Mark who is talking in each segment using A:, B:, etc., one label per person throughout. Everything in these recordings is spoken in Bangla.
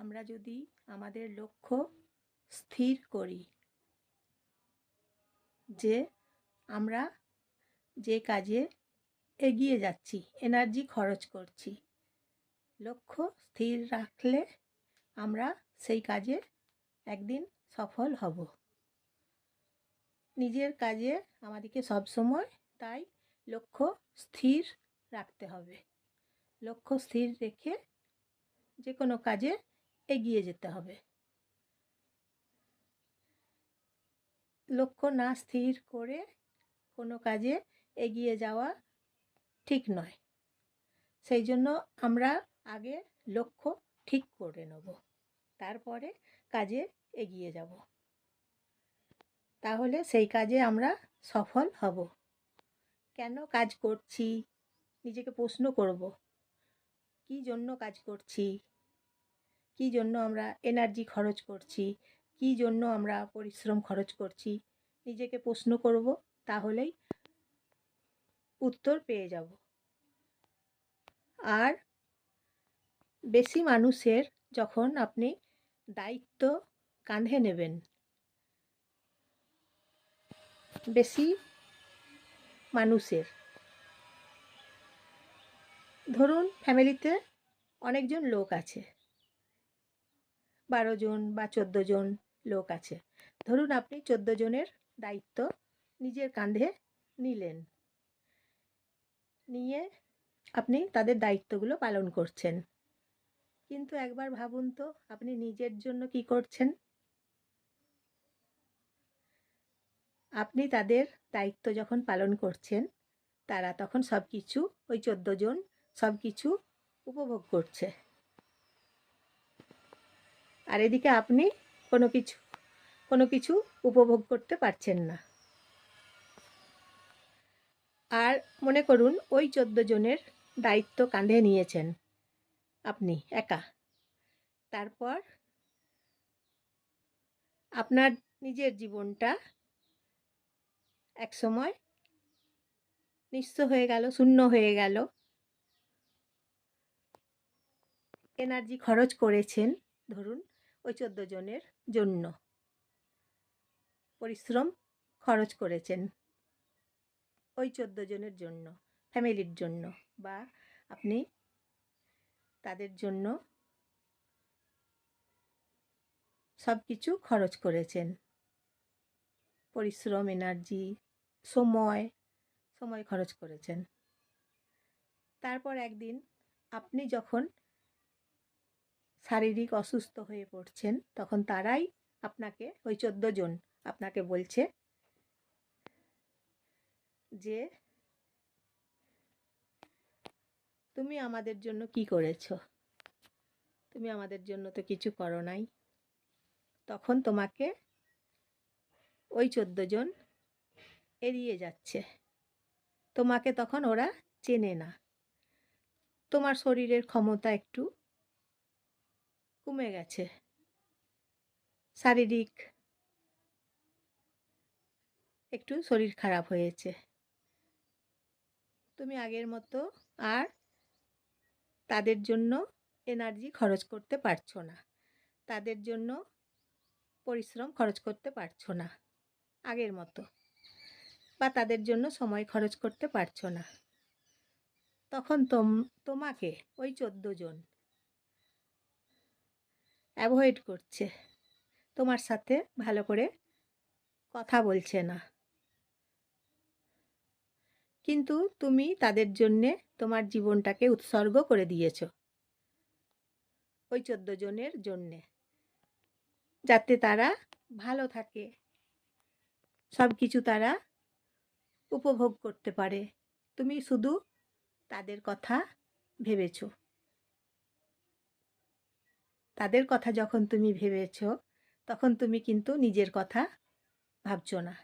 A: আমরা যদি আমাদের লক্ষ্য স্থির করি যে আমরা যে কাজে এগিয়ে যাচ্ছি এনার্জি খরচ করছি, লক্ষ্য স্থির রাখলে আমরা সেই কাজে একদিন সফল হব। নিজের কাজে আমাদেরকে সবসময় তাই লক্ষ্য স্থির রাখতে হবে। লক্ষ্য স্থির রেখে যে কোনো কাজে এগিয়ে যেতে হবে। লক্ষ্য না স্থির করে কোনো কাজে এগিয়ে যাওয়া ঠিক নয়। সেই জন্য আমরা আগে লক্ষ্য ঠিক করে নেব, তারপরে কাজে এগিয়ে যাব। তাহলে সেই কাজে আমরা সফল হব। কেন কাজ করছি? নিজেকে প্রশ্ন করব, কী জন্য কাজ করছি? কী জন্য আমরা এনার্জি খরচ করছি? কী জন্য আমরা পরিশ্রম খরচ করছি? নিজেকে প্রশ্ন করব, তাহলেই উত্তর পেয়ে যাব। আর বেশি মানুষের যখন আপনি দায়িত্ব কাঁধে নেবেন, বেশি মানুষের। ধরুন ফ্যামিলিতে অনেকজন লোক আছে। বারো জন বা চোদ্দ জন লোক আছে। ধরুন আপনি চোদ্দ জনের দায়িত্ব নিজের কাঁধে নিলেন। নিয়ে আপনি তাদের দায়িত্বগুলো পালন করছেন। কিন্তু একবার ভাবুন তো, আপনি নিজের জন্য কি করছেন? আপনি তাদের দায়িত্ব যখন পালন করছেন, তারা তখন সব কিছু ওই চোদ্দ জন সব কিছু উপভোগ করছে। আর এদিকে আপনি কোনো কিছু কোনো কিছু উপভোগ করতে পারছেন না। আর মনে করুন, ওই চোদ্দ জনের দায়িত্ব কাঁধে নিয়েছেন আপনি, একা। তারপর আপনার নিজের জীবনটা এক সময় নিঃস্ব হয়ে গেল, শূন্য হয়ে গেল। এনার্জি খরচ করেছেন, ধরুন। ওই চোদ্দ জনের জন্য পরিশ্রম খরচ করেছেন ওই চোদ্দ জনের জন্য, ফ্যামিলির জন্য বা আপনি তাদের জন্য সব কিছু খরচ করেছেন। পরিশ্রম এনার্জি সময় সময় খরচ করেছেন। তারপর একদিন আপনি যখন শারীরিক অসুস্থ হয়ে পড়ছেন, তখন তারাই আপনাকে, ওই চোদ্দ জন আপনাকে বলছে যে, তুমি আমাদের জন্য কি করেছ? তুমি আমাদের জন্য তো কিছু করো নাই। তখন তোমাকে ওই চোদ্দ জন এড়িয়ে যাচ্ছে। তোমাকে তখন ওরা চেনে না। তোমার শরীরের ক্ষমতা একটু কমে গেছে। শারীরিক একটু শরীর খারাপ হয়েছে। তুমি আগের মতো আর তাদের জন্য এনার্জি খরচ করতে পারছ না। তাদের জন্য পরিশ্রম খরচ করতে পারছ না আগের মতো। বা তাদের জন্য সময় খরচ করতে পারছ না। তখন তোম, তোমাকে ওই চোদ্দ জন অ্যাভয়েড করছে। তোমার সাথে ভালো করে কথা বলছে না। কিন্তু তুমি তাদের জন্যে তোমার জীবনটাকে উৎসর্গ করে দিয়েছ। ওই চোদ্দ জনের জন্যে। যাতে তারা ভালো থাকে। সব কিছু তারা উপভোগ করতে পারে। তুমি শুধু তাদের কথা ভেবেছ। তাদের কথা যখন তুমি ভেবেছ, তখন তুমি কিন্তু নিজের কথা ভাবছ না।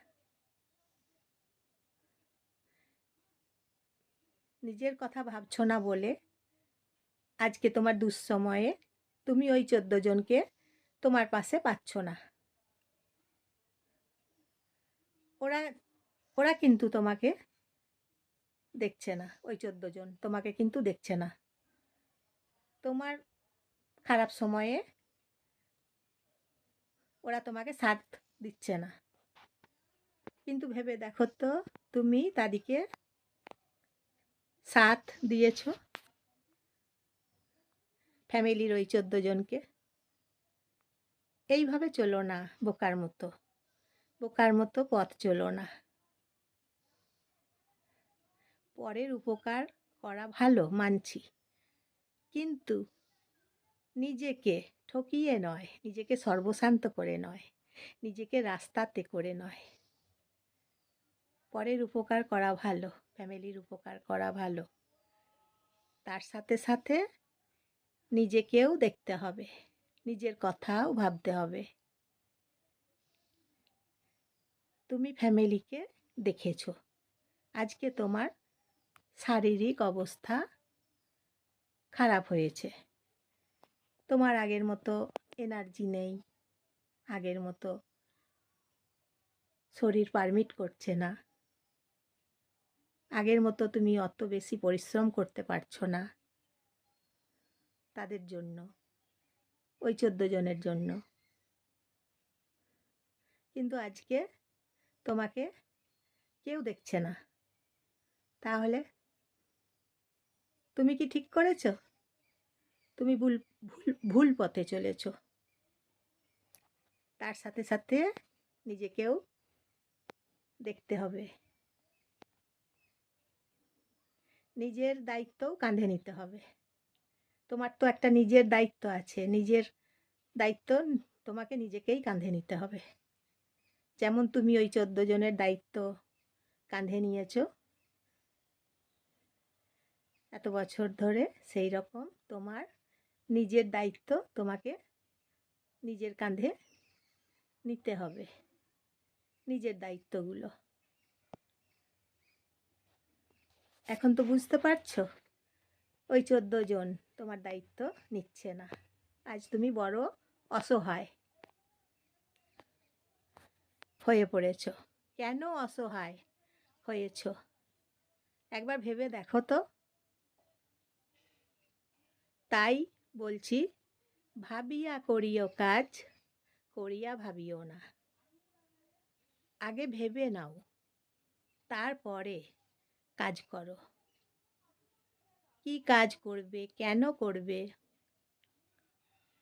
A: নিজের কথা ভাবছ না বলে আজকে তোমার দুঃসময়ে তুমি ওই চোদ্দ জনকে তোমার পাশে পাচ্ছ না। ওরা ওরা কিন্তু তোমাকে দেখছে না, ওই চোদ্দ জন তোমাকে কিন্তু দেখছে না। তোমার খারাপ সময়ে ওরা তোমাকে সাথ দিচ্ছে না। কিন্তু ভেবে দেখো তো, তুমি তাদেরকে সাথ দিয়েছ। ফ্যামিলির ওই চোদ্দ জনকে। এইভাবে চলো না, বোকার মতো। বোকার মতো পথ চলো না। পরের উপকার করা ভালো, মানছি। কিন্তু নিজেকে ঠকিয়ে নয়, নিজেকে সর্বশান্ত করে নয়, নিজেকে রাস্তাতে করে নয়। পরের উপকার করা ভালো, ফ্যামিলির উপকার করা ভালো। তার সাথে সাথে নিজেকেও দেখতে হবে, নিজের কথাও ভাবতে হবে। তুমি ফ্যামিলিকে দেখেছ। আজকে তোমার শারীরিক অবস্থা খারাপ হয়েছে। তোমার আগের মতো এনার্জি নেই। আগের মতো শরীর পারমিট করছে না। আগের মতো তুমি অত বেশি পরিশ্রম করতে পারছ না তাদের জন্য, ওই চোদ্দ জনের জন্য। কিন্তু আজকে তোমাকে কেউ দেখছে না। তাহলে তুমি কি ঠিক করেছ? তুমি ভুল ভুল ভুল পথে চলেছ। তার সাথে সাথে নিজেকেও দেখতে হবে। নিজের দায়িত্বও কাঁধে নিতে হবে। তোমার তো একটা নিজের দায়িত্ব আছে। নিজের দায়িত্ব তোমাকে নিজেকেই কাঁধে নিতে হবে। যেমন তুমি ওই চোদ্দ জনের দায়িত্ব কাঁধে নিয়েছো। এত বছর ধরে সেই রকম তোমার নিজের দায়িত্ব তোমাকে নিজের কাঁধে নিতে হবে। নিজের দায়িত্বগুলো। এখন তো বুঝতে পারছ? ওই চোদ্দ জন তোমার দায়িত্ব নিচ্ছে না। আজ তুমি বড় অসহায় হয়ে পড়েছ। কেন অসহায় হয়েছ? একবার ভেবে দেখো তো। তাই বলছি, ভাবিয়া করিও কাজ, করিয়া ভাবিও না। আগে ভেবে নাও, তারপরে কাজ করো। কি কাজ করবে, কেন করবে?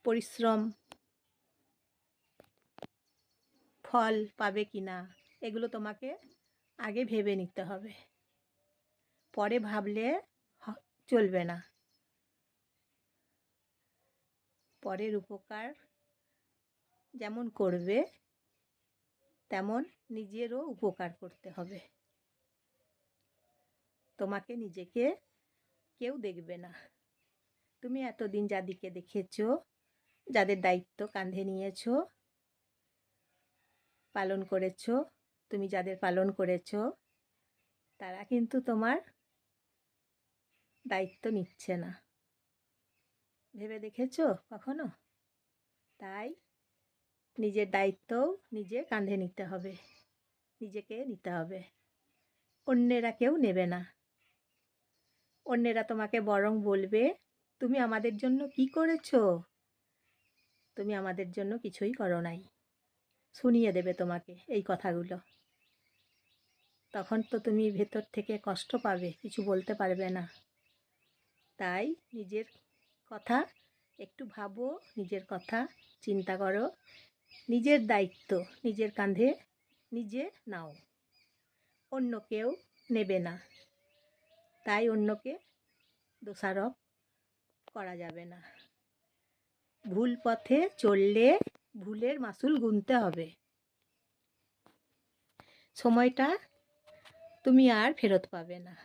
A: পরিশ্রম, ফল পাবে কি না, এগুলো তোমাকে আগে ভেবে নিতে হবে। পরে ভাবলে চলবে না। পরের উপকার যেমন করবে, তেমন নিজেরও উপকার করতে হবে। তোমাকে নিজেকে কেউ দেখবে না। তুমি এতদিন যাদিকে দেখেছ, যাদের দায়িত্ব কাঁধে নিয়েছো, পালন করেছ, তুমি যাদের পালন করেছ, তারা কিন্তু তোমার দায়িত্ব নিচ্ছে না। ভেবে দেখেছ কখনো? তাই নিজের দায়িত্বও নিজে কাঁধে নিতে হবে, নিজেকে নিতে হবে। অন্যেরা কেউ নেবে না। অন্যেরা তোমাকে বরং বলবে, তুমি আমাদের জন্য কি করেছ? তুমি আমাদের জন্য কিছুই করো নাই। শুনিয়ে দেবে তোমাকে এই কথাগুলো। তখন তো তুমি ভেতর থেকে কষ্ট পাবে, কিছু বলতে পারবে না। তাই নিজের কথা, একটু ভাবো নিজের কথা, চিন্তা করো। নিজের দায়িত্ব, নিজের কাঁধে নিজে নাও। অন্য কেউ নেবে না। তাই অন্যকে দোষারোপ করা যাবে না। ভুল পথে চললে ভুলের মাসুল গুনতে হবে। সময়টা তুমি আর ফেরত পাবে না।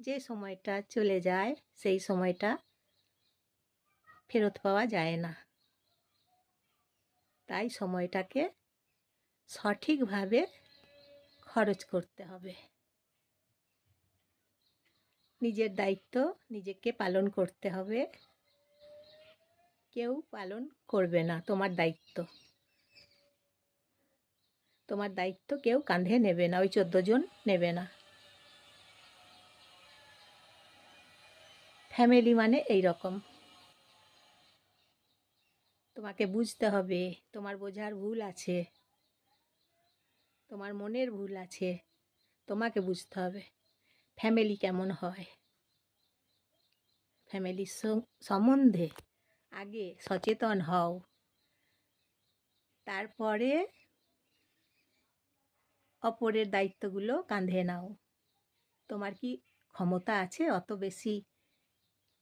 A: যে সময়টা চলে যায়, সেই সময়টা ফেরত পাওয়া যায় না। তাই সময়টাকে সঠিকভাবে খরচ করতে হবে। নিজের দায়িত্ব নিজেকে পালন করতে হবে। কেউ পালন করবে না, তোমার দায়িত্ব। তোমার দায়িত্ব কেউ কাঁধে নেবে না, ওই চোদ্দ জন নেবে না। ফ্যামিলি মানে এই রকম। তোমাকে বুঝতে হবে, তোমার বোঝার ভুল আছে। তোমার মনের ভুল আছে, তোমাকে বুঝতে হবে। ফ্যামিলি কেমন হয়? ফ্যামিলির সম্বন্ধে আগে সচেতন হও। তারপরে অপরের দায়িত্বগুলো কাঁধে নাও। তোমার কি ক্ষমতা আছে অত বেশি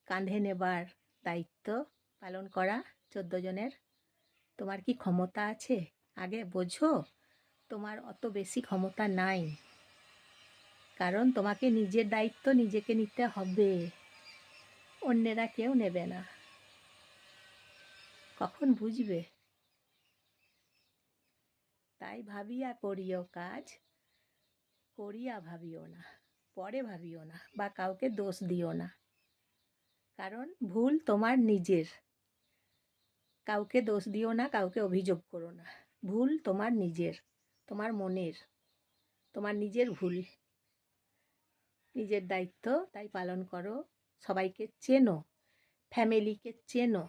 A: কাঁধে নেবার দায়িত্ব পালন করা? চোদ্দ জনের? তোমার কি ক্ষমতা আছে? আগে বোঝো, তোমার অত বেশি ক্ষমতা নাই। কারণ তোমাকে নিজের দায়িত্ব নিজেকে নিতে হবে, অন্যেরা কেউ নেবে না। কখন বুঝবে? তাই ভাবিয়া করিও কাজ, করিয়া ভাবিও না, পরে ভাবিও না, বা কাউকে দোষ দিও না। কারণ ভুল তোমার নিজের। কাউকে দোষ দিও না, কাউকে অভিযোগ করো না। ভুল তোমার নিজের, তোমার মনের, তোমার নিজের ভুল। নিজের দায়িত্ব তাই পালন করো, সবাইকে চেনো ফ্যামিলিকে চেনো।